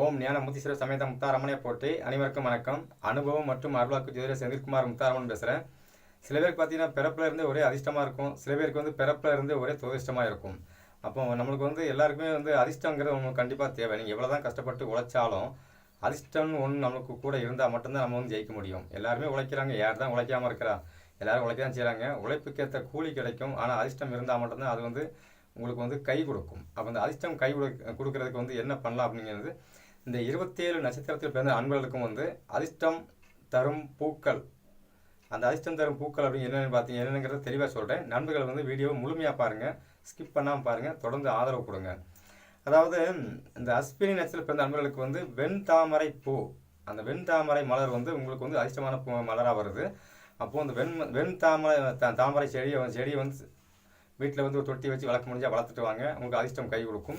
ஓம் ஞான முத்தீஸ்வர சமேத முத்தாரமனை போட்டி அனைவருக்கும் வணக்கம். அனுபவம் மற்றும் அருளாக்கு ஜோதிடர் செந்தில்குமார் முத்தாரமன் பேசுகிறேன் சில பேருக்கு பார்த்தீங்கன்னா பிறப்புலேருந்தே ஒரே அதிர்ஷ்டமாக இருக்கும். சில பேருக்கு வந்து பிறப்பில் இருந்தே ஒரே துரதிர்ஷ்டமாக இருக்கும். அப்போ நம்மளுக்கு வந்து எல்லாருக்குமே வந்து அதிர்ஷ்டங்கிறது உங்களுக்கு கண்டிப்பாக தேவை. நீங்கள் எவ்வளோ தான் கஷ்டப்பட்டு உழைச்சாலும் அதிர்ஷ்டம்னு ஒன்று நம்மளுக்கு கூட இருந்தால் மட்டும்தான் நம்ம வந்து ஜெயிக்க முடியும். எல்லாருமே உழைக்கிறாங்க. யார் தான் உழைக்காமல் இருக்கிறா? எல்லோரும் உழைக்க தான் செய்கிறாங்க உழைப்புக்கேற்ற கூலி கிடைக்கும். ஆனால் அதிர்ஷ்டம் இருந்தால் மட்டும்தான் அது வந்து உங்களுக்கு வந்து கை கொடுக்கும். அப்போ அந்த அதிர்ஷ்டம் கை கொடு கொடுக்கறதுக்கு வந்து என்ன பண்ணலாம் அப்படிங்கிறது இந்த இருபத்தேழு நட்சத்திரத்தில் பிறந்த அன்பர்களுக்கும் வந்து அதிர்ஷ்டம் தரும் பூக்கள். அந்த அதிர்ஷ்டம் தரும் பூக்கள் அப்படின்னு என்னென்னு பார்த்தீங்க என்னங்கிறத தெளிவாக சொல்கிறேன் நண்பர்கள் வந்து வீடியோவை முழுமையாக பாருங்கள் ஸ்கிப் பண்ணாமல் பாருங்கள் தொடர்ந்து ஆதரவு கொடுங்க. அதாவது இந்த அஸ்வினி நட்சத்திரத்தில் பிறந்த நண்பர்களுக்கு வந்து வெண்தாமரை பூ. அந்த வெண்தாமரை மலர் வந்து உங்களுக்கு வந்து அதிர்ஷ்டமான பூ மலராக வருது. அப்போது அந்த வெண் வெண் தாமரை தாமரை செடியை செடியை வந்து வீட்டில் வந்து ஒரு தொட்டி வச்சு வளர்க்க முடிஞ்சால் வளர்த்துட்டு வாங்க. உங்களுக்கு அதிர்ஷ்டம் கை கொடுக்கும்.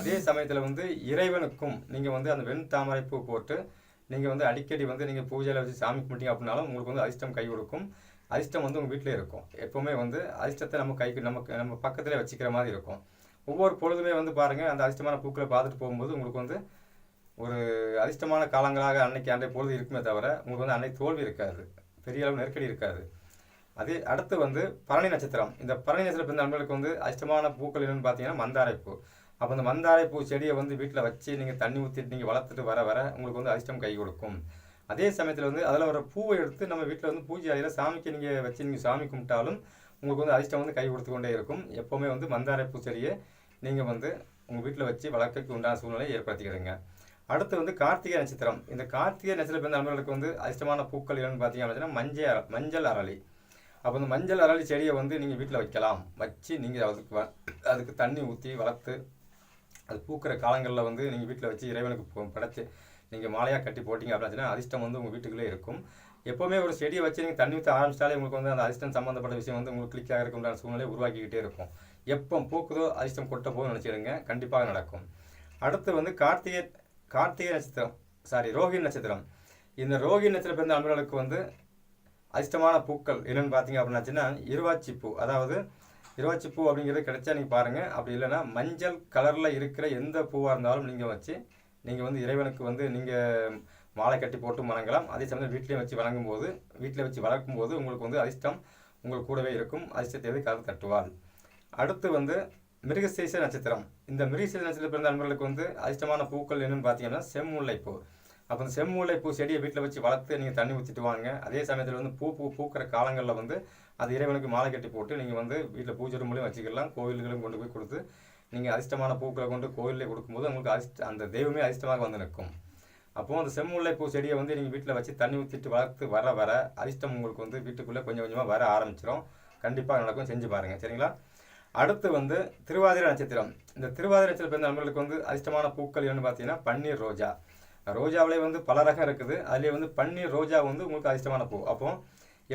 அதே சமயத்தில் வந்து இறைவனுக்கும் நீங்கள் வந்து அந்த வெண் தாமரை பூ போட்டு நீங்கள் வந்து அடிக்கடி வந்து நீங்கள் பூஜையில் வச்சு சாமி கும்பிட்டீங்க அப்படின்னாலும் உங்களுக்கு வந்து அதிர்ஷ்டம் கை கொடுக்கும். அதிர்ஷ்டம் வந்து உங்கள் வீட்டிலே இருக்கும். எப்போவுமே வந்து அதிர்ஷ்டத்தை நம்ம கைக்கு நமக்கு நம்ம பக்கத்தில் வச்சுக்கிற மாதிரி இருக்கும். ஒவ்வொரு பொழுதுமே வந்து பாருங்கள் அந்த அதிர்ஷ்டமான பூக்களை பார்த்துட்டு போகும்போது உங்களுக்கு வந்து ஒரு அதிர்ஷ்டமான காலங்களாக அன்னைக்கு அன்றைய பொழுது இருக்குமே தவிர உங்களுக்கு வந்து அன்னைக்கு தோல்வி இருக்காது. பெரிய அளவு நெருக்கடி இருக்காது. அதே அடுத்து வந்து பரணி நட்சத்திரம். இந்த பரணி நட்சத்திரம் பிறந்த நண்பர்களுக்கு வந்து அதிர்ஷ்டமான பூக்கள் என்னன்னு பார்த்தீங்கன்னா மந்தாரை பூ அப்போ அந்த மந்தாரை பூ செடியை வந்து வீட்டில் வச்சு நீங்கள் தண்ணி ஊற்றிட்டு நீங்கள் வளர்த்துட்டு வர வர உங்களுக்கு வந்து அதிர்ஷ்டம் கை கொடுக்கும். அதே சமயத்தில் வந்து அதில் வர பூவை எடுத்து நம்ம வீட்டில் வந்து பூஜை அறையில் சாமிக்கு நீங்கள் வச்சு நீங்கள் சாமி கும்பிட்டாலும் உங்களுக்கு வந்து அதிர்ஷ்டம் வந்து கை கொடுத்து கொண்டே இருக்கும். எப்போவுமே வந்து மந்தாரை பூ செடியை நீங்கள் வந்து உங்கள் வீட்டில் வச்சு வளர்க்கறதுக்கு உண்டான சூழ்நிலையை ஏற்படுத்திக்கிறீங்க அடுத்து வந்து கார்த்திகை நட்சத்திரம். இந்த கார்த்திகை நட்சத்திரம் பிறந்த நண்பர்களுக்கு வந்து அதிர்ஷ்டமான பூக்கள் என்னன்னு பார்த்தீங்க அப்படின்னா மஞ்சள் மஞ்சள் அரளி. அப்போ இந்த மஞ்சள் அரளி செடியை வந்து நீங்கள் வீட்டில் வைக்கலாம். வச்சு நீங்கள் அதுக்கு வ- அதுக்கு தண்ணி ஊற்றி வளர்த்து அது பூக்கிற காலங்களில் வந்து நீங்கள் வீட்டில் வச்சு இறைவனுக்கு படைச்சி நீங்கள் மாலையாக கட்டி போட்டிங்க அப்படின்னா அதிர்ஷ்டம் வந்து உங்கள் வீட்டுக்குள்ளே இருக்கும். எப்போவுமே ஒரு செடியை வச்சு நீங்கள் தண்ணி ஊற்ற ஆரம்பிச்சிட்டாலே உங்களுக்கு வந்து அந்த அதிர்ஷ்டம் சம்மந்தப்பட்ட விஷயம் வந்து உங்களுக்கு கிளிக்காக இருக்கும்ன்ற சூழ்நிலை உருவாக்கிக்கிட்டே இருக்கும். எப்போ பூக்குதோ அதிர்ஷ்டம் கொட்ட போதும் நினச்சிடுங்க. கண்டிப்பாக நடக்கும். அடுத்து வந்து கார்த்திகை கார்த்திகை நட்சத்திரம் சாரி ரோஹிணி நட்சத்திரம். இந்த ரோஹிணி நட்சத்திரம் பிறந்த அன்பர்களுக்கு வந்து அதிர்ஷ்டமான பூக்கள் என்னென்னு பார்த்தீங்க அப்படின்னாச்சுன்னா இருவாச்சி பூ. அதாவது இருவாச்சி பூ அப்படிங்கிறது கிடைச்சா நீங்கள் பாருங்கள் அப்படி இல்லைன்னா மஞ்சள் கலரில் இருக்கிற எந்த பூவாக இருந்தாலும் நீங்கள் வச்சு நீங்கள் வந்து இறைவனுக்கு வந்து நீங்கள் மாலை கட்டி போட்டு வணங்கலாம். அதே சமயம் வீட்டிலே வச்சு வணங்கும் போது வீட்டில் வச்சு வளர்க்கும் போது உங்களுக்கு வந்து அதிர்ஷ்டம் உங்கள் கூடவே இருக்கும். அதிர்ஷ்டத்தை வந்து கதவு தட்டுவாள். அடுத்து வந்து மிருகசீச நட்சத்திரம். இந்த மிருகசீச நட்சத்திரம் பிறந்த நண்பர்களுக்கு வந்து அதிர்ஷ்டமான பூக்கள் என்னென்னு பார்த்தீங்கன்னா செம்முல்லைப்பூ. அப்போ இந்த பூ செடியை வீட்டில் வச்சு வளர்த்து நீங்கள் தண்ணி ஊற்றிட்டு வாங்க. அதே சமயத்தில் வந்து பூ பூ பூக்கிற காலங்களில் வந்து அது இறைவனுக்கு மாலை கட்டி போட்டு நீங்கள் வந்து வீட்டில் பூஜை ரூம்லையும் வச்சுக்கலாம் கோவில்களும் கொண்டு போய் கொடுத்து நீங்கள் அதிர்ஷ்டமான பூக்களை கொண்டு கோவிலே கொடுக்கும்போது உங்களுக்கு அதிர்ஷ்ட அந்த தெய்வமே அதிர்ஷ்டமாக வந்து நிற்கும். அப்போது அந்த செம்முல்லை பூ செடியை வந்து நீங்கள் வீட்டில் வச்சு தண்ணி ஊற்றிட்டு வளர்த்து வர வர அதிர்ஷ்டம் உங்களுக்கு வந்து வீட்டுக்குள்ளே கொஞ்சம் கொஞ்சமாக வர ஆரம்பிச்சிடும் கண்டிப்பாக நடக்கும். செஞ்சு பாருங்கள் சரிங்களா? அடுத்து வந்து திருவாதிரை நட்சத்திரம். இந்த திருவாதிரை நட்சத்திரம் பிறந்த நண்பர்களுக்கு வந்து அதிர்ஷ்டமான பூக்கள் என்னன்னு பார்த்தீங்கன்னா பன்னீர் ரோஜா. ரோஜாவிலே வந்து பல ரகம் இருக்குது. அதுலேயே வந்து பன்னீர் ரோஜா வந்து உங்களுக்கு அதிர்ஷ்டமான பூ. அப்போ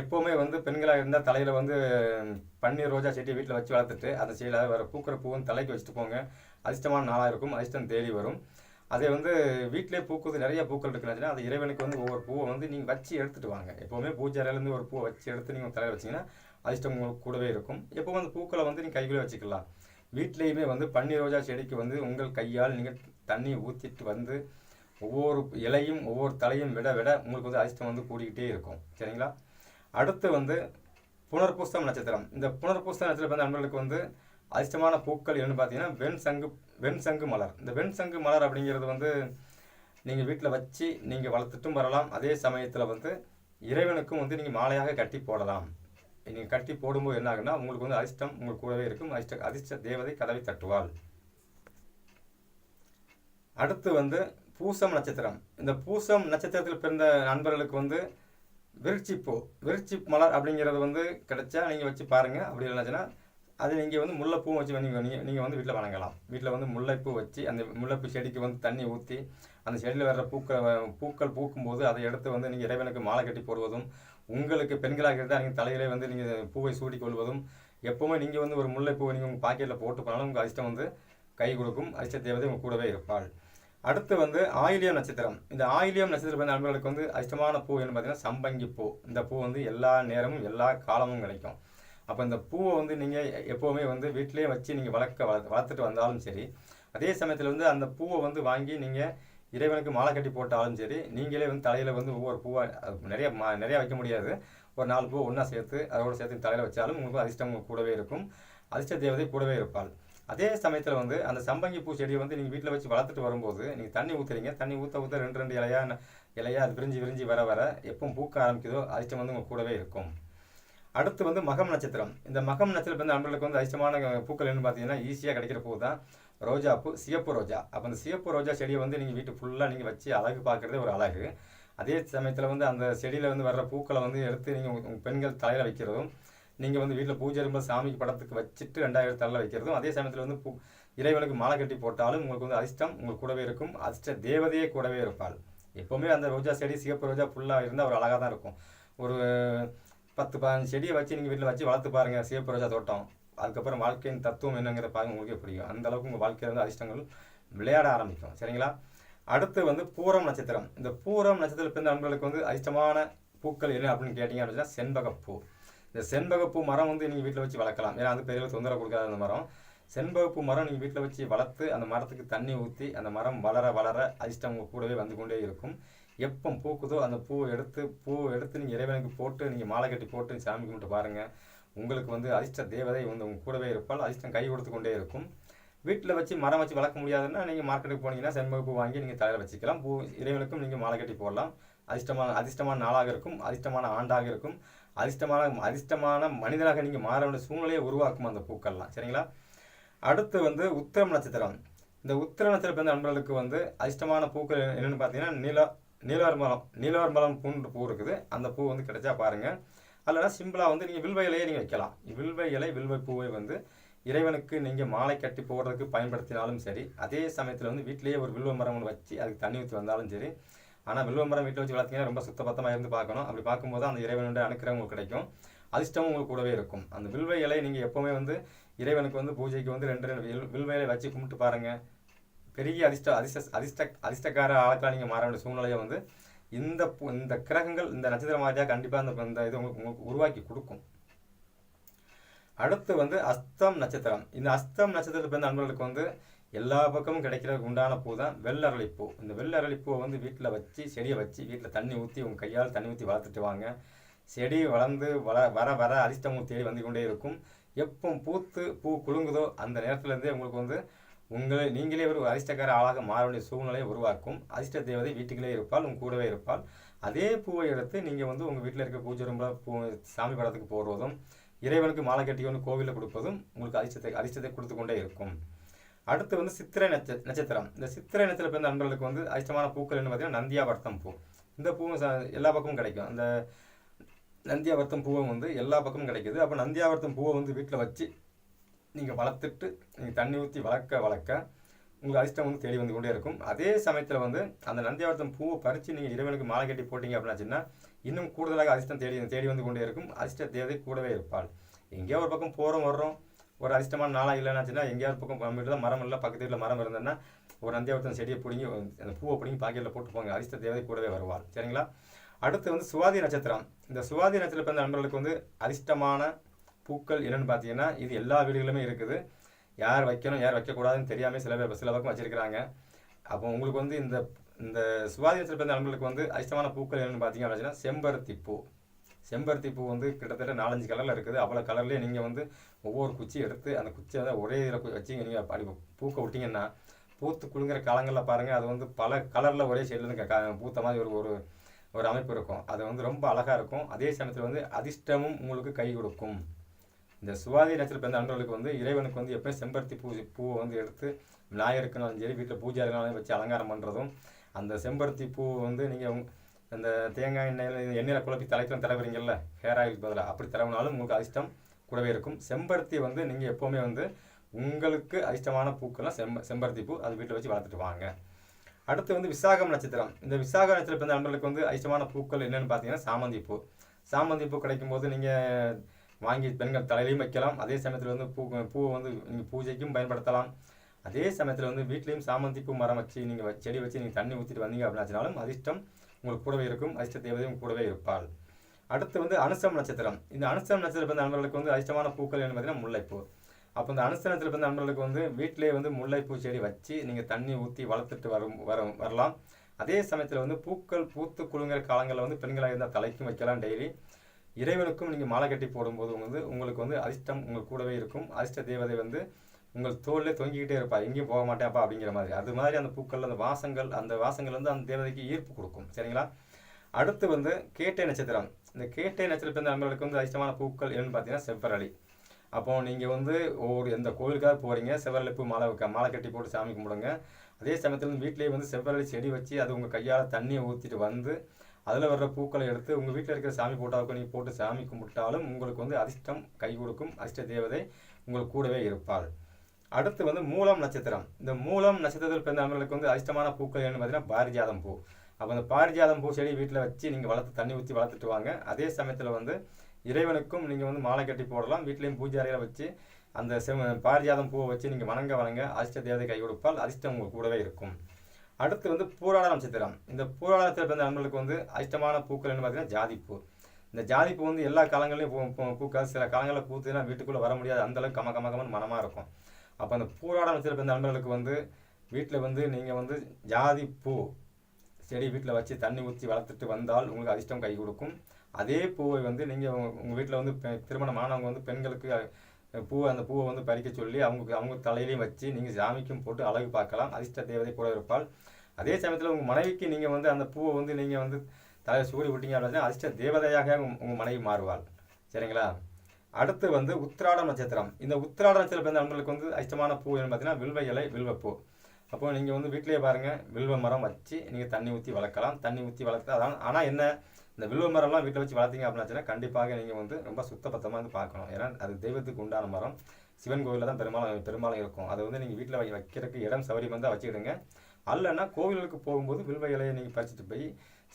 எப்போவுமே வந்து பெண்களாக இருந்தால் தலையில் வந்து பன்னீர் ரோஜா செடியை வீட்டில் வச்சு வளர்த்துட்டு அந்த செடியில் வர பூக்கிற பூவும் தலைக்கு வச்சுட்டு போங்க. அதிர்ஷ்டமான நாளாக இருக்கும். அதிர்ஷ்டம் தேடி வரும். அதே வந்து வீட்டிலே பூக்குது நிறைய பூக்கள் இருக்குன்னு அது இறைவனுக்கு வந்து ஒவ்வொரு பூவை வந்து நீங்கள் வச்சு எடுத்துகிட்டு வாங்க. எப்போவுமே பூஜாரிலேருந்து ஒரு பூவை வச்சு எடுத்து நீங்கள் தலையில் வச்சிங்கன்னா அதிர்ஷ்டம் உங்களுக்கு கூடவே இருக்கும். எப்போவும் அந்த பூக்களை வந்து நீங்கள் கைக்குள்ளே வச்சுக்கலாம். வீட்லேயுமே வந்து பன்னீர் ரோஜா செடிக்கு வந்து உங்கள் கையால் நீங்கள் தண்ணி ஊற்றிட்டு வந்து ஒவ்வொரு இலையும் ஒவ்வொரு தலையும் விட விட உங்களுக்கு வந்து அதிர்ஷ்டம் வந்து கூடிக்கிட்டே இருக்கும். சரிங்களா? அடுத்து வந்து புனர்பூசம் நட்சத்திரம். இந்த புனர்பூசம் நட்சத்திரம் வந்து நண்பர்களுக்கு வந்து அதிர்ஷ்டமான பூக்கள் என்னன்னு பார்த்தீங்கன்னா வெண் சங்கு வெண் சங்கு மலர். இந்த வெண் சங்கு மலர் அப்படிங்கிறது வந்து நீங்கள் வீட்டில் வச்சு நீங்கள் வளர்த்துட்டும் வரலாம். அதே சமயத்தில் வந்து இறைவனுக்கும் வந்து நீங்கள் மாலையாக கட்டி போடலாம். நீங்கள் கட்டி போடும்போது என்ன ஆகுன்னா உங்களுக்கு வந்து அதிர்ஷ்டம் உங்களுக்கு கூடவே இருக்கும். அதிர்ஷ்ட அதிர்ஷ்ட தேவதை கதவை தட்டுவாள். அடுத்து வந்து பூசம் நட்சத்திரம். இந்த பூசம் நட்சத்திரத்தில் பிறந்த நண்பர்களுக்கு வந்து விருட்சிப்பூ விருட்சி மலர் அப்படிங்கிறது வந்து கிடைச்சா நீங்கள் வச்சு பாருங்கள் அப்படி இல்லைச்சுன்னா அது நீங்கள் வந்து முல்லைப்பூ வச்சு நீங்கள் நீங்கள் நீங்கள் வந்து வீட்டில் வணங்கலாம். வீட்டில் வந்து முல்லைப்பூ வச்சு அந்த முல்லைப்பூ செடிக்கு வந்து தண்ணி ஊற்றி அந்த செடியில் வர்ற பூக்கள் பூக்கள் பூக்கும்போது அதை எடுத்து வந்து நீங்கள் இறைவனுக்கு மாலை கட்டி போடுவதும் உங்களுக்கு பெண்களாக இருந்தால் நீங்கள் தலையிலே வந்து நீங்கள் பூவை சூடி கொள்வதும் எப்போவுமே நீங்கள் வந்து ஒரு முல்லைப்பூவை நீங்கள் உங்கள் பாக்கெட்டில் போட்டு போனாலும் உங்கள் அதிர்ஷ்டம் வந்து கை கொடுக்கும். அதிர்ஷ்ட தேவதை உங்கள் கூடவே இருப்பாள். அடுத்து வந்து ஆயிலியம் நட்சத்திரம். இந்த ஆயிலியம் நட்சத்திரம் பிறந்த நண்பர்களுக்கு வந்து அதிர்ஷ்டமான பூ என்ன பார்த்தீங்கன்னா சம்பங்கி பூ. இந்த பூ வந்து எல்லா நேரமும் எல்லா காலமும் கிடைக்கும். அப்போ இந்த பூவை வந்து நீங்கள் எப்போவுமே வந்து வீட்டிலேயே வச்சு நீங்கள் வளர்க்க வளர்த்து வளர்த்துட்டு வந்தாலும் சரி அதே சமயத்தில் வந்து அந்த பூவை வந்து வாங்கி நீங்கள் இறைவனுக்கு மாலை கட்டி போட்டாலும் சரி நீங்களே வந்து தலையில் வந்து ஒவ்வொரு பூவாக நிறைய மா நிறையா வைக்க முடியாது. ஒரு நாலு பூ ஒன்றா சேர்த்து அதோட சேர்த்து தலையில் வச்சாலும் உங்களுக்கு அதிர்ஷ்டம் கூடவே இருக்கும். அதிர்ஷ்ட தேவதை கூடவே இருப்பாள். அதே சமயத்தில் வந்து அந்த சம்பங்கி பூ செடியை வந்து நீங்கள் வீட்டில் வச்சு வளர்த்துட்டு வரும்போது நீங்கள் தண்ணி ஊற்றுறீங்க தண்ணி ஊற்ற ஊற்ற ரெண்டு ரெண்டு இலையா இலையா அது விரிஞ்சு விரிஞ்சு வர வர எப்போ பூக்க ஆரம்பிக்குதோ அதிர்ஷ்டம் வந்து உங்கள் கூடவே இருக்கும். அடுத்து வந்து மகம் நட்சத்திரம். இந்த மகம் நட்சத்திரம் வந்து நண்பர்களுக்கு வந்து அதிர்ஷ்டமான பூக்கள் என்னன்னு பார்த்தீங்கன்னா ஈஸியாக கிடைக்கிற பூ தான் ரோஜா பூ சிவப்பு ரோஜா. அப்போ அந்த சிவப்பு ரோஜா செடியை வந்து நீங்கள் வீட்டு ஃபுல்லாக நீங்கள் வச்சு அழகு பார்க்குறதே ஒரு அழகு. அதே சமயத்தில் வந்து அந்த செடியில் வந்து வர்ற பூக்களை வந்து எடுத்து நீங்கள் உங்கள் பெண்கள் தலையில் வைக்கிறதும் நீங்கள் வந்து வீட்டில் பூஜை இருக்கும்போது சாமிக்கு படத்துக்கு வச்சுட்டு ரெண்டாயிரம் தள்ள வைக்கிறதும் அதே சமயத்தில் வந்து பூ இறைவனுக்கு மாலை கட்டி போட்டாலும் உங்களுக்கு வந்து அதிர்ஷ்டம் உங்களுக்கு கூடவே இருக்கும். அதிர்ஷ்ட தேவதையே கூடவே இருப்பாள். எப்போவுமே அந்த ரோஜா செடி சிவப்பு ரோஜா ஃபுல்லாக இருந்தால் ஒரு அழகாக தான் இருக்கும். ஒரு பத்து பதினஞ்சு செடியை வச்சு நீங்கள் வீட்டில் வச்சு வளர்த்து பாருங்கள் சிவப்பு ரோஜா தோட்டம். அதுக்கப்புறம் வாழ்க்கையின் தத்துவம் என்னங்கிற பாருங்க உங்களுக்கே பிடிக்கும் அந்த அளவுக்கு உங்கள் வாழ்க்கையில் வந்து அதிர்ஷ்டங்கள் விளையாட ஆரம்பிக்கும். சரிங்களா? அடுத்து வந்து பூரம் நட்சத்திரம். இந்த பூரம் நட்சத்திரத்தில் பிறந்த நண்பர்களுக்கு வந்து அதிர்ஷ்டமான பூக்கள் என்ன அப்படின்னு கேட்டிங்க அப்படின்னா செண்பகப்பூ. இந்த செண்பகப்பூ மரம் வந்து நீங்கள் வீட்டில் வச்சு வளர்க்கலாம். ஏன்னா அது பெரிய தொந்தரவு கொடுக்காத அந்த மரம். செண்பகப்பூ மரம் நீங்கள் வீட்டில் வச்சு வளர்த்து அந்த மரத்துக்கு தண்ணி ஊற்றி அந்த மரம் வளர வளர அதிர்ஷ்டம் உங்கள் கூடவே வந்து கொண்டே இருக்கும். எப்போ பூக்குதோ அந்த பூவை எடுத்து பூவை எடுத்து நீங்கள் இறைவனுக்கு போட்டு நீங்கள் மாலை கட்டி போட்டு சாமி கும்பிட்டு பாருங்கள் உங்களுக்கு வந்து அதிர்ஷ்ட தேவதை வந்து உங்கள் கூடவே இருப்பால் அதிர்ஷ்டம் கை கொடுத்து கொண்டே இருக்கும். வீட்டில் வச்சு மரம் வச்சு வளர்க்க முடியாதுன்னா நீங்கள் மார்க்கெட்டுக்கு போனீங்கன்னா செண்பகப்பூ வாங்கி நீங்கள் தலையில் வச்சுக்கலாம். பூ இறைவனுக்கும் நீங்கள் மாலை கட்டி போடலாம். அதிர்ஷ்டமான அதிர்ஷ்டமான நாளாக இருக்கும். அதிர்ஷ்டமான ஆண்டாக இருக்கும். அதிர்ஷ்டமான அதிர்ஷ்டமான மனிதனாக நீங்கள் மாற வேண்டிய சூழ்நிலையை உருவாக்கும் அந்த பூக்கள்லாம். சரிங்களா? அடுத்து வந்து உத்திரம் நட்சத்திரம். இந்த உத்திர நட்சத்திரம் பிறந்த நண்பர்களுக்கு வந்து அதிர்ஷ்டமான பூக்கள் என்னென்னு பார்த்தீங்கன்னா நீல நீலவர்மலம் நீலவர்மலம் நீலவர் மலம் பூண்டு பூ இருக்குது. அந்த பூ வந்து கிடைச்சா பாருங்கள் அல்லனா சிம்பிளாக வந்து நீங்கள் வில்வ இலையை நீங்கள் வைக்கலாம். வில்வ இலை வில்வ பூவை வந்து இறைவனுக்கு நீங்கள் மாலை கட்டி போடுறதுக்கு பயன்படுத்தினாலும் சரி அதே சமயத்தில் வந்து வீட்டிலேயே ஒரு வில்வ மரம் ஒன்று வச்சு அதுக்கு தண்ணி ஊற்றி வந்தாலும் சரி ஆனால் வில்வ மரம் வீட்டில் வச்சு வளர்த்தீங்கன்னா ரொம்ப சுத்தபத்தமாக இருந்து பார்க்கணும். அப்படி பார்க்கும்போது அந்த இறைவனுடைய அனுக்கிரகம் உங்களுக்கு கிடைக்கும். அதிர்ஷ்டமும் உங்களுக்கு கூடவே இருக்கும். அந்த வில்வ இலை நீங்கள் எப்போவுமே வந்து இறைவனுக்கு வந்து பூஜைக்கு வந்து ரெண்டு ரெண்டு வில்- வில்வ இலை வச்சு கும்பிட்டு பாருங்கள் பெரிய அதிர்ஷ்ட அதிர்ஷ்ட அதிர்ஷ்ட அதிர்ஷ்டக்கார ஆளுக்கெல்லாம் நீங்கள் மாற வேண்டிய சூழ்நிலையை வந்து இந்த பு- இந்த கிரகங்கள் இந்த நட்சத்திர மாதிரியாக கண்டிப்பாக அந்த இந்த இது உங்களுக்கு உங்களுக்கு உருவாக்கி கொடுக்கும். அடுத்து வந்து அஸ்தம் நட்சத்திரம். இந்த அஸ்தம் நட்சத்திரத்தில் பிறந்த அன்பர்களுக்கு வந்து எல்லா பக்கமும் கிடைக்கிறதுக்கு உண்டான பூ தான் வெள்ளரளிப்பூ. இந்த வெள்ளரளிப்பூவை வந்து வீட்டில் வச்சு செடியை வச்சு வீட்டில் தண்ணி ஊற்றி உங்கள் கையால் தண்ணி ஊற்றி வளர்த்துட்டு வாங்க. செடி வளர்ந்து வள வர வர அரிஷ்டமும் தேடி வந்து கொண்டே இருக்கும். எப்போ பூத்து பூ குலுங்குதோ அந்த நேரத்துலேருந்தே உங்களுக்கு வந்து உங்களை நீங்களே ஒரு அரிஷ்டக்கார ஆளாக மாற வேண்டிய சூழ்நிலையை உருவாக்கும். அரிஷ்ட தேவதை வீட்டுக்குள்ளே இருப்பால் உங்கள் கூடவே இருப்பால் அதே பூவை எடுத்து நீங்கள் வந்து உங்கள் வீட்டில் இருக்க பூஜை ரொம்ப பூ சாமி படத்துக்கு போடுவதும் இறைவனுக்கு மாலை கட்டி வந்து கோவிலில் கொடுப்பதும் உங்களுக்கு அரிஷ்டத்தை அரிஷ்டத்தை கொடுத்து கொண்டே இருக்கும். அடுத்து வந்து சித்திரை நட்ச நட்சத்திரம். இந்த சித்திரை நட்சத்திரம் பிறந்த நண்பர்களுக்கு வந்து அதிர்ஷ்டமான பூக்கள் என்ன பார்த்தீங்கன்னா நந்தியாவர்த்தம் பூ. இந்த பூவும் ச- எல்லா பக்கமும் கிடைக்கும். அந்த நந்தியாவர்த்தம் பூவும் வந்து எல்லா பக்கமும் கிடைக்குது. அப்போ நந்தியாவர்த்தம் பூவை வந்து வீட்டில் வச்சு நீங்கள் வளர்த்துட்டு நீங்கள் தண்ணி ஊற்றி வளர்க்க வளர்க்க உங்களுக்கு அதிர்ஷ்டம் வந்து தேடி வந்து கொண்டே இருக்கும். அதே சமயத்தில் வந்து அந்த நந்தியாவர்த்தம் பூவை பறித்து நீங்கள் இறைவனுக்கு மாலை கட்டி போட்டீங்க அப்படின்னாச்சுன்னா இன்னும் கூடுதலாக அதிர்ஷ்டம் தேடி தேடி வந்து கொண்டே இருக்கும். அதிர்ஷ்ட தேவதை கூடவே இருப்பாள். எங்கேயோ ஒரு பக்கம் போகிறோம் வர்றோம். ஒரு அதிர்ஷ்டமான நாளாக இல்லைனாச்சுன்னா எங்கேயாவது பக்கம் நம்ம வீட்டில் மரம் இல்லை பக்கத்து வீட்டில் மரம் இருந்ததுன்னா ஒரு நந்தியாவர்த்தம் செடியை பிடிங்கி அந்த பூவை பிடிங்கி பாக்கெட்டில் போட்டு போங்க. அதிர்ஷ்ட தேவதை கூடவே வருவார் சரிங்களா? அடுத்து வந்து சுவாதி நட்சத்திரம். இந்த சுவாதி நட்சத்திரம் பிறந்த நண்பர்களுக்கு வந்து அதிர்ஷ்டமான பூக்கள் என்னென்னு பார்த்தீங்கன்னா இது எல்லா வீடுகளுமே இருக்குது. யார் வைக்கணும் யார் வைக்கக்கூடாதுன்னு தெரியாமல் சில பேர் சில பக்கம் வச்சிருக்கிறாங்க. அப்போ உங்களுக்கு வந்து இந்த இந்த சுவாதி நட்சத்திரம் பிறந்த நண்பர்களுக்கு வந்து அதிர்ஷ்டமான பூக்கள் என்னென்னு பார்த்தீங்க அப்படின்னா செம்பருத்தி பூ. செம்பருத்தி பூ வந்து கிட்டத்தட்ட நாலஞ்சு கலரில் இருக்குது. அவ்வளோ கலர்லேயே நீங்கள் வந்து ஒவ்வொரு குச்சி எடுத்து அந்த குச்சியை வந்து ஒரே இதில் வச்சு நீங்கள் அப்படி பூக்க விட்டிங்கன்னா பூத்து குலுங்குற காலங்களில் பாருங்கள் அது வந்து பல கலரில் ஒரே ஷேடில் பூத்த மாதிரி ஒரு ஒரு ஒரு அமைப்பு இருக்கும். அது வந்து ரொம்ப அழகாக இருக்கும். அதே சமயத்தில் வந்து அதிர்ஷ்டமும் உங்களுக்கு கை கொடுக்கும். இந்த சுவாதி நட்சத்திரம் பிறந்த அன்றவர்களுக்கு வந்து இறைவனுக்கு வந்து எப்பயும் செம்பருத்தி பூ பூவை வந்து எடுத்து விநாயகருக்குனாலும் சரி வீட்டில் பூஜை இருந்தாலும் வச்சு அலங்காரம் பண்ணுறதும் அந்த செம்பருத்தி பூ வந்து நீங்கள் அந்த தேங்காய் எண்ணெயில் எண்ணெயில் குழப்பி தலைக்கும் தலைவரிங்கள்ல ஹேர் ஆயிலுக்கு பதிலாக அப்படி தடவினாலும் உங்களுக்கு அதிர்ஷ்டம் கூடவே இருக்கும். செம்பருத்தி வந்து நீங்கள் எப்போவுமே வந்து உங்களுக்கு அதிர்ஷ்டமான பூக்கள்லாம் செம்ப செம்பருத்தி பூ அது வீட்டில் வச்சு வளர்த்துட்டு வாங்க. அடுத்து வந்து விசாகம் நட்சத்திரம். இந்த விசாக நட்சத்திரம் பிறந்த நண்பர்களுக்கு வந்து அதிர்ஷ்டமான பூக்கள் என்னென்னு பார்த்தீங்கன்னா சாமந்தி பூ. சாமந்தி பூ கிடைக்கும் போது நீங்கள் வாங்கி பெண்கள் தலையிலையும் வைக்கலாம். அதே சமயத்தில் வந்து பூ பூவை வந்து நீங்கள் பூஜைக்கும் பயன்படுத்தலாம். அதே சமயத்தில் வந்து வீட்லேயும் சாமந்தி பூ மரம் வச்சு நீங்கள் செடி வச்சு நீங்கள் தண்ணி ஊற்றிட்டு வந்தீங்க அப்படின்னாச்சினாலும் அதிர்ஷ்டம் உங்களுக்கு கூடவே இருக்கும் அதிர்ஷ்ட தேவதையும் கூடவே இருப்பாள். அடுத்து வந்து அனுசம் நட்சத்திரம். இந்த அனுசம் நட்சத்திரம் பிறந்த நண்பர்களுக்கு வந்து அதிர்ஷ்டமான பூக்கள் என்ன பார்த்தீங்கன்னா முல்லைப்பூ. அப்போ இந்த அனுசனத்தில் பிறந்த நண்பர்களுக்கு வந்து வீட்டிலே வந்து முல்லைப்பூ செடி வச்சு நீங்கள் தண்ணி ஊற்றி வளர்த்துட்டு வரும் வர வரலாம். அதே சமயத்தில் வந்து பூக்கள் பூத்து குழுங்குற காலங்களில் வந்து பெண்களாக இருந்தால் தலைக்கும் வைக்கலாம் டெய்லி. இறைவனுக்கும் நீங்கள் மாலை கட்டி போடும்போது வந்து உங்களுக்கு வந்து அதிர்ஷ்டம் உங்கள் கூடவே இருக்கும். அதிர்ஷ்ட தேவதை வந்து உங்கள் தோல்லே தொங்கிக்கிட்டே இருப்பா எங்கேயும் போக மாட்டேன்ப்பா அப்படிங்கிற மாதிரி. அது மாதிரி அந்த பூக்கள் அந்த வாசங்கள் அந்த வாசங்கள் வந்து அந்த தேவதைக்கு ஈர்ப்பு கொடுக்கும். சரிங்களா? அடுத்து வந்து கேட்டை நட்சத்திரம். இந்த கேட்டை நட்சத்திரத்தில் நண்பர்களுக்கு வந்து அதிர்ஷ்டமான பூக்கள் என்னன்னு பார்த்தீங்கன்னா செவ்வரளி. அப்போ நீங்கள் வந்து ஒவ்வொரு எந்த கோவிலுக்காக போகிறீங்க செவ்வரளி பூ மாலை வைக்க மாலை கட்டி போட்டு சாமி கும்பிடுங்க. அதே சமயத்தில் வந்து வீட்டிலேயே வந்து செவ்வரளி செடி வச்சு அது உங்கள் கையால் தண்ணியை ஊற்றிட்டு வந்து அதில் வர்ற பூக்களை எடுத்து உங்கள் வீட்டில் இருக்கிற சாமி போட்டாவுக்கு நீங்கள் போட்டு சாமி கும்பிட்டாலும் உங்களுக்கு வந்து அதிர்ஷ்டம் கை கொடுக்கும். அதிர்ஷ்ட தேவதை உங்களுக்கு கூடவே இருப்பாள். அடுத்து வந்து மூலம் நட்சத்திரம். இந்த மூலம் நட்சத்திரத்தில் பிறந்த நண்பர்களுக்கு வந்து அதிர்ஷ்டமான பூக்கள் என்னன்னு பார்த்தீங்கன்னா பாரிஜாதம் பூ. அப்போ அந்த பாரிஜாதம் பூ செடி வீட்டில் வச்சு நீங்கள் வளர்த்து தண்ணி ஊற்றி வளர்த்துட்டு வாங்க. அதே சமயத்தில் வந்து இறைவனுக்கும் நீங்கள் வந்து மாலை கட்டி போடலாம். வீட்லேயும் பூஜை அறையில் வச்சு அந்த செவ பாரிஜாதம் பூவை வச்சு நீங்கள் வணங்க வணங்க அதிர்ஷ்ட தேவதை கை கொடுப்பால் அதிர்ஷ்டம் உங்களுக்கு கூடவே இருக்கும். அடுத்து வந்து பூராட நட்சத்திரம். இந்த பூராட நட்சத்திரம் பிறந்த நண்பர்களுக்கு வந்து அதிர்ஷ்டமான பூக்கள் என்ன பார்த்தீங்கன்னா ஜாதிப்பூ இந்த ஜாதிப்பூ வந்து எல்லா காலங்களையும் பூ பூக்காது. சில காலங்களில் பூத்துனா வீட்டுக்குள்ளே வர முடியாது. அந்தளவுக்கு கம கம மனமாக இருக்கும். அப்போ அந்த பூராடம் நட்சத்திரம் நண்பர்களுக்கு வந்து வீட்டில் வந்து நீங்கள் வந்து ஜாதி பூ செடி வீட்டில் வச்சு தண்ணி ஊற்றி வளர்த்துட்டு வந்தால் உங்களுக்கு அதிர்ஷ்டம் கை கொடுக்கும். அதே பூவை வந்து நீங்கள் உங்கள் வீட்டில் வந்து பெ- திருமணம் ஆனவங்க வந்து பெண்களுக்கு பூவை அந்த பூவை வந்து பறிக்க சொல்லி அவங்க அவங்க தலையிலையும் வச்சு நீங்கள் சாமிக்கும் போட்டு அழகு பார்க்கலாம். அதிர்ஷ்ட தேவதை கூட இருப்பால் அதே சமயத்தில் உங்கள் மனைவிக்கு நீங்கள் வந்து அந்த பூவை வந்து நீங்கள் வந்து தலையை சூடி விட்டீங்க அப்படின்னா அதிர்ஷ்ட தேவதையாக உங்கள் மனைவி மாறுவாள். சரிங்களா? அடுத்து வந்து உத்திராடம் நட்சத்திரம். இந்த உத்திராட நட்சத்திரம் பிறந்த நண்பர்களுக்கு வந்து இஷ்டமான பூ என்னன்னு பார்த்தீங்கன்னா வில்வ இலை வில்வப்பூ அப்போ நீங்கள் வந்து வீட்டிலேயே பாருங்கள் வில்வ மரம் வச்சு நீங்கள் தண்ணி ஊற்றி வளர்க்கலாம். தண்ணி ஊற்றி வளர்த்து அதான் ஆனால் என்ன இந்த வில்வ மரம்லாம் வீட்டில் வச்சு வளர்த்தீங்க அப்படின்னாச்சுன்னா கண்டிப்பாக நீங்கள் வந்து ரொம்ப சுத்தபத்தமாக வந்து பார்க்கணும். ஏன்னா அது தெய்வத்துக்கு உண்டான மரம். சிவன் கோவிலில் தான் பெரும்பாலும் பெரும்பாலும் இருக்கும். அதை வந்து நீங்கள் வீட்டில் வைக்கிறதுக்கு இடம் சௌகரியம் தான் வச்சுக்கிடுங்க. அல்லைன்னா கோவிலுக்கு போகும்போது வில்வ இலையை நீங்கள் பறிச்சுட்டு போய்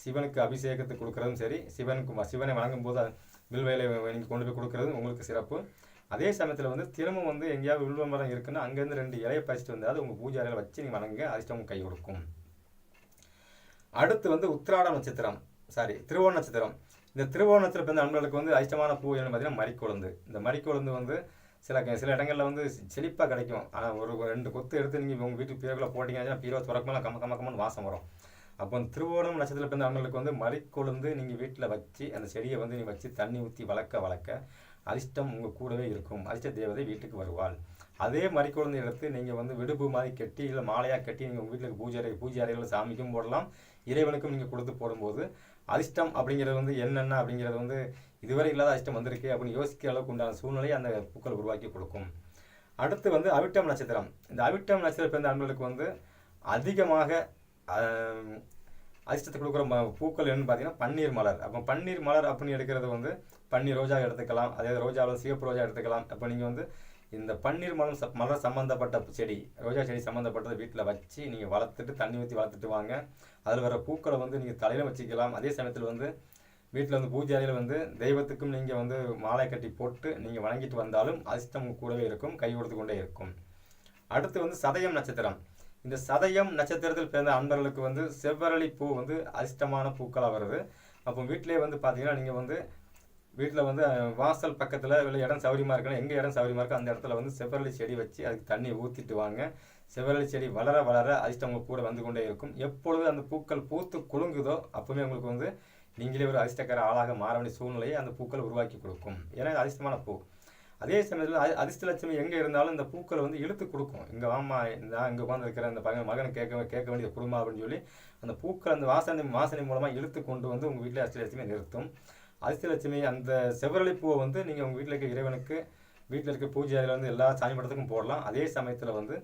சிவனுக்கு அபிஷேகத்துக்கு கொடுக்குறதும் சரி சிவனுக்கு சிவனை வணங்கும் போது மில் வேலை நீங்கள் கொண்டு போய் கொடுக்குறது உங்களுக்கு சிறப்பு. அதே சமயத்தில் வந்து தினமும் வந்து எங்கேயாவது வில்வ மரம் இருக்குன்னா அங்கேருந்து ரெண்டு இலையை பறிச்சுட்டு வந்து அது உங்கள் பூஜை அறையில் வச்சு நீங்கள் வணங்க அதிர்ஷ்டம் கை கொடுக்கும். அடுத்து வந்து உத்திராட நட்சத்திரம். சாரி திருவோண நட்சத்திரம். இந்த திருவோண நட்சத்திரம் பிறந்த நண்பர்களுக்கு வந்து அதிர்ஷ்டமான பூ என்னன்னு பார்த்தீங்கன்னா மறிக்கொழுந்து. இந்த மறிக்கொழுந்து வந்து சில சில இடங்களில் வந்து செழிப்பாக கிடைக்கும். ஆனால் ஒரு ரெண்டு கொத்து எடுத்து நீங்கள் உங்கள் வீட்டு பீரோக்குள்ளே போட்டிங்கன்னா பீரோ துறக்கமெல்லாம் கம்ம கம்ம கம்மன்னு வாசம் வரும். அப்போ அந்த திருவோணம் நட்சத்திரத்தில் பிறந்த அவங்களுக்கு வந்து மறிக்கொழுந்து நீங்கள் வீட்டில் வச்சு அந்த செடியை வந்து நீங்கள் வச்சு தண்ணி ஊற்றி வளர்க்க வளர்க்க அதிர்ஷ்டம் உங்கள் கூடவே இருக்கும். அதிர்ஷ்ட தேவதை வீட்டுக்கு வருவாள். அதே மறிக்கொழுந்து எடுத்து நீங்கள் வந்து விடுப்பு மாதிரி கட்டி இல்லை மாலையாக கட்டி நீங்கள் உங்கள் வீட்டில் பூஜை அறை பூஜை அறைகளில் சாமிக்கும் போடலாம். இறைவனுக்கும் நீங்கள் கொடுத்து போடும்போது அதிர்ஷ்டம் அப்படிங்கிறது வந்து என்னென்ன அப்படிங்கிறது வந்து இதுவரை இல்லாத அதிர்ஷ்டம் வந்திருக்கு அப்படின்னு யோசிக்கிற அளவுக்கு உண்டான சூழ்நிலையை அந்த பூக்கள் உருவாக்கி கொடுக்கும். அடுத்து வந்து அவிட்டம் நட்சத்திரம். இந்த அவிட்டம் நட்சத்திரம் பிறந்த அன்பர்களுக்கு வந்து அதிகமாக அதிர்ஷ்டத்தை கொடுக்குற ம பூக்கள் என்னன்னு பார்த்தீங்கன்னா பன்னீர் மலர். அப்போ பன்னீர் மலர் அப்படின்னு எடுக்கிறது வந்து பன்னீர் ரோஜா எடுத்துக்கலாம். அதே ரோஜாவில் சிவப்பு ரோஜா எடுத்துக்கலாம். அப்போ நீங்கள் வந்து இந்த பன்னீர் மலர் ச- மலர் சம்மந்தப்பட்ட செடி ரோஜா செடி சம்மந்தப்பட்டதை வீட்டில் வச்சு நீங்கள் வளர்த்துட்டு தண்ணி ஊற்றி வளர்த்துட்டு வாங்க. அதில் வர பூக்களை வந்து நீங்கள் தலையில் வச்சுக்கலாம். அதே சமயத்தில் வந்து வீட்டில் வந்து பூஜை அறையில் வந்து தெய்வத்துக்கும் நீங்கள் வந்து மாலை கட்டி போட்டு நீங்கள் வணங்கிட்டு வந்தாலும் அதிர்ஷ்டம் கூடவே இருக்கும் கை கொடுத்து கொண்டே இருக்கும். அடுத்து வந்து சதயம் நட்சத்திரம். இந்த சதயம் நட்சத்திரத்தில் பிறந்த அன்பர்களுக்கு வந்து செவ்வரளி பூ வந்து அதிர்ஷ்டமான பூக்களாக வருது. அப்போ வீட்டிலே வந்து பார்த்தீங்கன்னா நீங்கள் வந்து வீட்டில் வந்து வாசல் பக்கத்தில் இல்லை இடம் சௌரியமாக இருக்குன்னா எங்கே இடம் சௌரியமாக இருக்கோ அந்த இடத்துல வந்து செவ்வரளி செடி வச்சு அதுக்கு தண்ணி ஊற்றிட்டு வாங்க. செவ்வரளி செடி வளர வளர அதிர்ஷ்டம் உங்கள் கூட வந்து கொண்டே இருக்கும். எப்பொழுது அந்த பூக்கள் பூத்து குலுங்குதோ அப்போவுமே உங்களுக்கு வந்து நீங்களே ஒரு அதிர்ஷ்டக்கார ஆளாக மாற வேண்டிய சூழ்நிலையை அந்த பூக்கள் உருவாக்கி கொடுக்கும். ஏன்னா அதிர்ஷ்டமான பூ. அதே சமயத்தில் அதிர்ஷ்ட லட்சுமி எங்கே இருந்தாலும் இந்த பூக்களை வந்து இழுத்து கொடுக்கும். இங்கே வாமா இந்த இங்கே உட்காந்துருக்கிற இந்த பையன் மகனை கேட்க கேட்க வேண்டிய குடும்பம் அப்படின்னு சொல்லி அந்த பூக்கள் அந்த வாசனை வாசனை மூலமாக இழுத்து கொண்டு வந்து உங்கள் வீட்டில் அஷ்டலட்சுமி நிறுத்தும். அதிர்ஷ்டலட்சுமி அந்த செவ்வரளி பூவை வந்து நீங்கள் உங்கள் வீட்டில் இருக்க இறைவனுக்கு வீட்டில் இருக்க பூஜை அறையில் வந்து எல்லா சாமி படத்துக்கும் போடலாம். அதே சமயத்தில் வந்து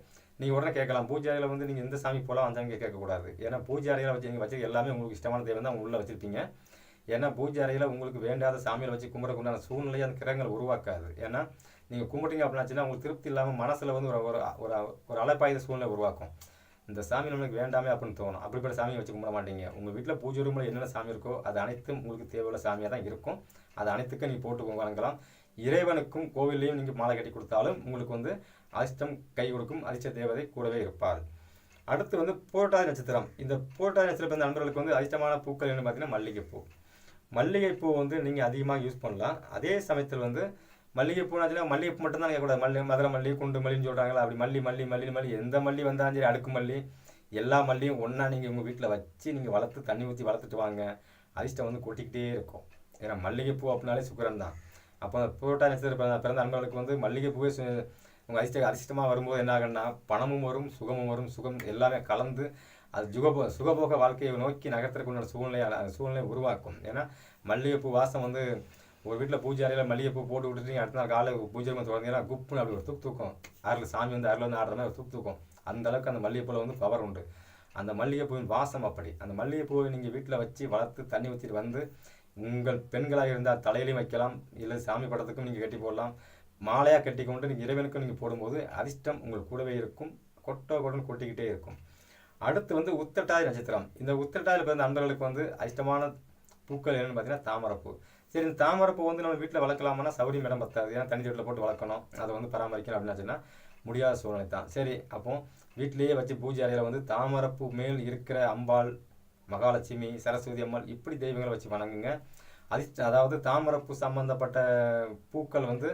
நீங்கள் உடனே கேட்கலாம். பூஜை அறையில் வந்து நீங்கள் எந்த சாமி போகலாம் அந்த சாமி கேட்கக்கூடாது. ஏன்னா பூஜை அறையில் வச்சு நீங்கள் வச்சு எல்லாமே உங்களுக்கு இஷ்டமான தெய்வம் தான் உள்ளே வச்சுருப்பீங்க. ஏன்னா பூஜை அறையில் உங்களுக்கு வேண்டாத சாமியில் வச்சு கும்பிடக்குண்டான சூழ்நிலையை அந்த கிரகங்கள் உருவாக்காது. ஏன்னா நீங்கள் கும்பிட்டீங்க அப்படின்னாச்சுன்னா உங்களுக்கு திருப்தி இல்லாமல் மனசில் வந்து ஒரு ஒரு ஒரு ஒரு அலைப்பாயுத சூழ்நிலை உருவாக்கும். இந்த சாமி நம்மளுக்கு வேண்டாமே அப்படின்னு தோணும். அப்படிப்பட்ட சாமியை வச்சு கும்பிட மாட்டீங்க. உங்கள் வீட்டில் பூஜை ரூமில் என்னென்ன சாமி இருக்கோ அது அனைத்தும் உங்களுக்கு தேவையுள்ள சாமியாக தான் இருக்கும். அது அனைத்துக்கும் நீ போட்டு வழங்கலாம். இறைவனுக்கும் கோவில்லையும் நீங்கள் மாலை கட்டி கொடுத்தாலும் உங்களுக்கு வந்து அதிர்ஷ்டம் கை கொடுக்கும். அதிர்ஷ்ட தேவதை கூடவே இருப்பார். அடுத்து வந்து புரட்டாதி நட்சத்திரம். இந்த புரட்டாதி நட்சத்திரம் பிறந்த நண்பர்களுக்கு வந்து அதிர்ஷ்டமான பூக்கள் என்ன பார்த்தீங்கன்னா மல்லிகைப்பூ. மல்லிகைப்பூ வந்து நீங்கள் அதிகமாக யூஸ் பண்ணலாம். அதே சமயத்தில் வந்து மல்லிகைப்பூனாச்சுன்னா மல்லிகைப்பூ மட்டும் தான் கேட்கக்கூடாது மல்லி மதுரை மல்லி குண்டு மல்லின்னு சொல்கிறாங்களா அப்படி மல்லி மல்லி மல்லி மல்லி எந்த மல்லி வந்தாலும் சரி அடுக்கு மல்லி எல்லா மல்லியும் ஒன்றா நீங்கள் உங்கள் வீட்டில் வச்சு நீங்கள் வளர்த்து தண்ணி ஊற்றி வளர்த்துட்டு வாங்க. அதிர்ஷ்டம் வந்து கொட்டிக்கிட்டே இருக்கும். ஏன்னா மல்லிகைப்பூ அப்படின்னாலே சுக்கரன் தான். அப்போ புரோட்டா பிறந்த பிறந்த அன்பர்களுக்கு வந்து மல்லிகைப்பூவே உங்கள் அதிர்ஷ்ட அதிர்ஷ்டமாக வரும்போது என்ன ஆகுன்னா பணமும் வரும் சுகமும் வரும் சுகம் எல்லாமே கலந்து அது சுகபோ சுகபோக வாழ்க்கையை நோக்கி நகர்த்துறதுக்கு உண்டான சூழ்நிலை சூழ்நிலை உருவாக்கும். ஏன்னா மல்லிகைப்பூ வாசம் வந்து ஒரு வீட்டில் பூஜை அறையில் மல்லிகைப்பூ போட்டு விட்டுட்டு நீங்கள் அடுத்த நாள் காலை பூஜை ரூம் திறந்தீங்கன்னா குப்புன்னு அப்படி ஒரு தூக்கு தூக்கும். அருள் சாமி வந்து அருள் வந்து ஆடுற மாதிரி ஒரு தூக்கு தூக்கும். அந்த அளவுக்கு அந்த மல்லிகைப்பூவில் வந்து பவர் உண்டு. அந்த மல்லிகைப்பூவின் வாசம் அப்படி. அந்த மல்லிகைப்பூவை நீங்கள் வீட்டில் வச்சு வளர்த்து தண்ணி ஊற்றிட்டு வந்து உங்கள் பெண்களாக இருந்தால் தலையிலையும் வைக்கலாம். இல்லை சாமி படத்துக்கும் நீங்கள் கட்டி போடலாம். மாலையாக கட்டி கொண்டு நீங்கள் இறைவனுக்கும் நீங்கள் போடும்போது அதிர்ஷ்டம் உங்கள் கூடவே இருக்கும். கொட்டோ கொடன் கொட்டிக்கிட்டே இருக்கும். அடுத்து வந்து உத்தட்டாதி நட்சத்திரம். இந்த உத்தட்டாதியில் பிறந்த நண்பர்களுக்கு வந்து அதிர்ஷ்டமான பூக்கள் என்னென்னு பார்த்தீங்கன்னா தாமரைப்பூ. சரி இந்த தாமரைப்பூ வந்து நம்ம வீட்டில் வளர்க்கலாமானா சௌரியம் இடம் பத்தாது. ஏன்னா தண்ணி வீட்டில் போட்டு வளர்க்கணும். அதை வந்து பராமரிக்கணும் அப்படின்னாச்சுன்னா முடியாத சூழ்நிலை தான். சரி அப்போ வீட்டிலேயே வச்சு பூஜை அறையில் வந்து தாமரைப்பூ மேல் இருக்கிற அம்பாள் மகாலட்சுமி சரஸ்வதி அம்மாள் இப்படி தெய்வங்களை வச்சு வணங்குங்க. அதிர்ஷ்ட அதாவது தாமரைப்பூ சம்மந்தப்பட்ட பூக்கள் வந்து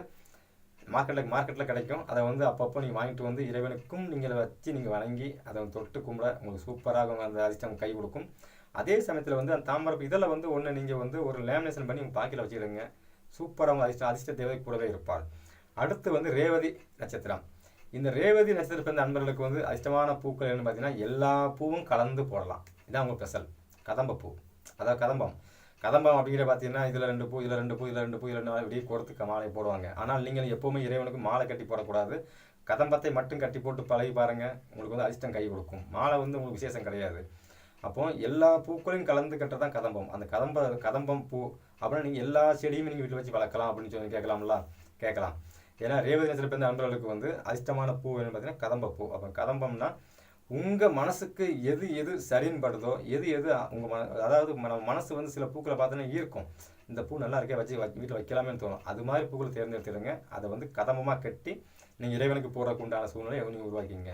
மார்க்கெட்டில் மார்க்கெட்டில் கிடைக்கும். அதை வந்து அப்பப்போ நீங்கள் வாங்கிட்டு வந்து இறைவனுக்கும் நீங்கள் வச்சு நீங்கள் வணங்கி அதை தொட்டு கும்பிட உங்களுக்கு சூப்பராக அந்த அதிர்ஷ்டம் கை கொடுக்கும். அதே சமயத்தில் வந்து அந்த தாமரை இதில் வந்து ஒன்று நீங்கள் வந்து ஒரு லேமினேஷன் பண்ணி உங்கள் பாக்கியில் வச்சுக்கிடுங்க. சூப்பராக உங்கள் அதிர்ஷ்டம் அதிர்ஷ்ட தேவை கூடவே இருப்பார் அடுத்து வந்து ரேவதி நட்சத்திரம். இந்த ரேவதி நட்சத்திரம் பிறந்த நண்பர்களுக்கு வந்து அதிர்ஷ்டமான பூக்கள் என்னன்னு பார்த்தீங்கன்னா எல்லா பூவும் கலந்து போடலாம். இதான் உங்கள் ஸ்பெஷல் கதம்ப பூ அதாவது கதம்பம். கதம்பம் அப்படிங்கிற பார்த்தீங்கன்னா இதில் ரெண்டு பூ இதில் ரெண்டு பூ இதில் ரெண்டு பூ இதில் ரெண்டு இப்படியே கோரத்துக்கு மாலை போடுவாங்க. ஆனால் நீங்கள் எப்போவுமே இறைவனுக்கு மாலை கட்டி போடக்கூடாது. கதம்பத்தை மட்டும் கட்டி போட்டு பழகி பாருங்கள் உங்களுக்கு வந்து அதிர்ஷ்டம் கை கொடுக்கும். மாலை வந்து உங்களுக்கு விசேஷம் கிடையாது. அப்போ எல்லா பூக்களையும் கலந்து கட்டுறது தான் கதம்பம். அந்த கதம்ப கதம்பம் பூ அப்படின்னா நீங்கள் எல்லா செடியும் நீங்கள் வீட்டில் வச்சு வளர்க்கலாம் அப்படின்னு சொல்லி கேட்கலாம்ல? கேட்கலாம். ஏன்னா ரேவதி நட்சத்திரம் பிறந்த அன்பர்களுக்கு வந்து அதிர்ஷ்டமான பூ என்னன்னு பார்த்தீங்கன்னா கதம்ப பூ. அப்போ கதம்பம்னா உங்கள் மனசுக்கு எது எது சரின்னு படுதோ எது எது உங்கள் மன அதாவது நம்ம மனசு வந்து சில பூக்களை பார்த்தோன்னா ஈர்க்கும். இந்த பூ நல்லா இருக்கே வச்சு வீட்டில் வைக்கலாமே தோணும். அது மாதிரி பூக்களை தேர்ந்தெடுத்துடுங்க. அதை வந்து கதமமாக கட்டி நீங்கள் இறைவனுக்கு போகிறக்கு உண்டான சூழ்நிலையை நீங்கள் உருவாக்கிங்க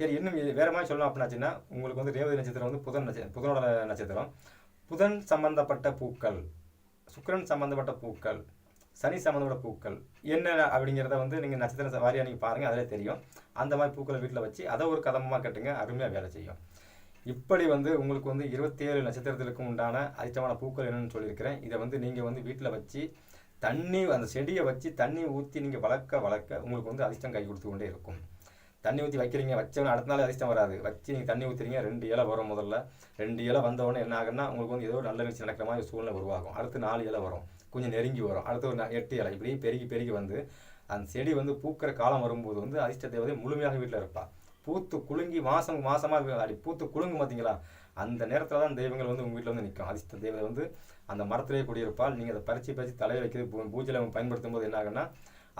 சரி இன்னும் வேறு மாதிரி சொல்லணும் அப்படின்னாச்சுன்னா உங்களுக்கு வந்து ரேவதி நட்சத்திரம் வந்து புதன் நட்ச புதனோட நட்சத்திரம். புதன் சம்பந்தப்பட்ட பூக்கள் சுக்கரன் சம்பந்தப்பட்ட பூக்கள் சனி சம்மந்தப்பட்ட பூக்கள். என்ன அப்படிங்கிறத வந்து நீங்கள் நட்சத்திர வாரியாக நீங்கள் பாருங்கள் அதிலே தெரியும். அந்த மாதிரி பூக்களை வீட்டில் வச்சு அதை ஒரு கதமாக கட்டுங்க அருமையாக வேலை செய்யும். இப்படி வந்து உங்களுக்கு வந்து இருபத்தி ஏழு நட்சத்திரத்திற்கும் உண்டான அதிர்ஷ்டமான பூக்கள் என்னென்னு சொல்லியிருக்கிறேன். இதை வந்து நீங்கள் வந்து வீட்டில் வச்சு தண்ணி அந்த செடியை வச்சு தண்ணி ஊற்றி நீங்கள் வளர்க்க வளர்க்க உங்களுக்கு வந்து அதிர்ஷ்டம் கை கொடுத்து கொண்டே இருக்கும். தண்ணி ஊற்றி வைக்கிறீங்க வச்சவன அடுத்த நாள் அதிர்ஷ்டம் வராது. வச்சு நீங்கள் தண்ணி ஊற்றுறீங்க ரெண்டு இலை வரும் முதல்ல. ரெண்டு இலை வந்தவொடனே என்ன ஆகுன்னா உங்களுக்கு வந்து ஏதோ ஒரு நல்ல நிகழ்ச்சி நடக்கிற மாதிரி சூழ்நிலை உருவாகும். அடுத்து நாலு இலை வரும். கொஞ்சம் நெருங்கி வரும். அடுத்து ஒரு எட்டு இலை. இப்படி பெருகி பெருகி வந்து அந்த செடி வந்து பூக்கிற காலம் வரும்போது வந்து அதிர்ஷ்ட தேவதை முழுமையாக வீட்டில் இருப்பாள் பூத்து குலுங்கி மாதம் மாதமாக அப்படி பூத்து குலுங்கு பார்த்தீங்களா அந்த நேரத்தில் தான் தெய்வங்கள் வந்து உங்கள் வீட்டில் வந்து நிற்கும் அதிர்ஷ்ட தேவதை வந்து அந்த மரத்திலே குடியிருப்பால் நீங்கள் அதை பறித்து பறித்து தலையை வைக்கிறது பூஜையில் பயன்படுத்தும் போது என்ன ஆகுன்னா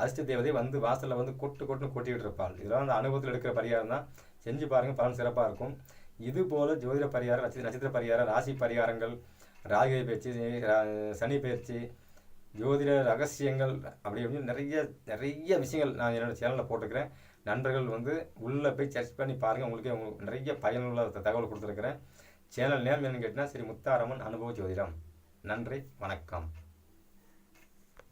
அதிர்ஷ்ட தேவதை வந்து வாசலில் வந்து கொட்டு கொட்டுன்னு கொட்டிக்கிட்டு இருப்பாள். இதெல்லாம் அந்த அனுபவத்தில் எடுக்கிற பரிகாரம் தான். செஞ்சு பாருங்கள் பலன் சிறப்பாக இருக்கும். இது போல் ஜோதிட பரிகாரம் நட்சத்திர நட்சத்திர பரிகாரம் ராசி பரிகாரங்கள் ராகியை பயிற்சி சனி பயிற்சி ஜோதிட ரகசியங்கள் அப்படி அப்படின்னு நிறைய நிறைய விஷயங்கள் நான் என்னோடய சேனலில் போட்டுக்கிறேன் நண்பர்கள் வந்து உள்ளே போய் சர்ச் பண்ணி பாருங்கள் உங்களுக்கே உங்களுக்கு நிறைய பயனுள்ள தகவல் கொடுத்துருக்குறேன். சேனல் நேம் என்னன்னு கேட்டால் ஸ்ரீ முத்தாரம்மன் அனுபவ ஜோதிடம். நன்றி வணக்கம்.